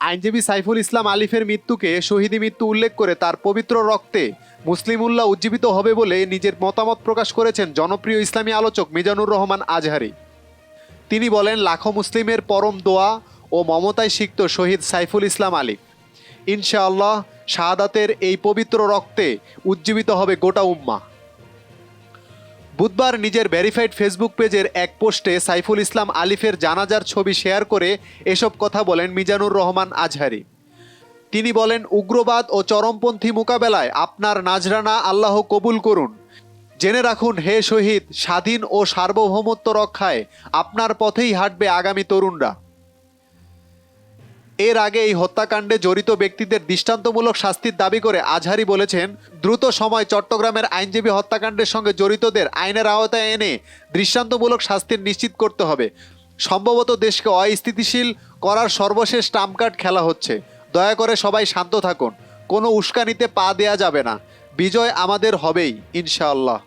আইনজীবী সাইফুল ইসলাম আলিফের মৃত্যুকে শহীদি মৃত্যু উল্লেখ করে তার পবিত্র রক্তে মুসলিমুল্লাহ উজ্জীবিত হবে বলে নিজের মতামত প্রকাশ করেছেন জনপ্রিয় ইসলামী আলোচক মিজানুর রহমান আজহারি। তিনি বলেন, লাখো মুসলিমের পরম দোয়া ও মমতায় সিক্ত শহীদ সাইফুল ইসলাম আলিফ ইনশাআল্লাহ শাহাদাতের এই পবিত্র রক্তে উজ্জীবিত হবে গোটা উম্মা বুধবার নিজের ভেরিফাইড ফেসবুক পেজের এক পোস্টে সাইফুল ইসলাম আলিফের জানাজার ছবি শেয়ার করে এসব কথা বলেন মিজানুর রহমান আজহারি। তিনি বলেন, উগ্রবাদ ও চরমপন্থী মোকাবেলায় আপনার নাজরানা আল্লাহ কবুল করুন। জেনে রাখুন, হে শহীদ, স্বাধীন ও সার্বভৌমত্ব রক্ষায় আপনার পথেই হাঁটবে আগামী তরুণরা। এর আগে এই হত্যাকাণ্ডে জড়িত ব্যক্তিদের দৃষ্টান্তমূলক শাস্তির দাবি করে আজহারি বলেছেন, দ্রুত সময় চট্টগ্রামের আইনজীবী হত্যাকাণ্ডের সঙ্গে জড়িতদের আইনের আওতায় এনে দৃষ্টান্তমূলক শাস্তির নিশ্চিত করতে হবে। সম্ভবত দেশকে অস্থিতিশীল করার সর্বশেষ কার্ড খেলা হচ্ছে। দয়া করে সবাই শান্ত থাকুন। কোনো উস্কানিতে পা দেয়া যাবে না। বিজয় আমাদের হবেই, ইনশাআল্লাহ।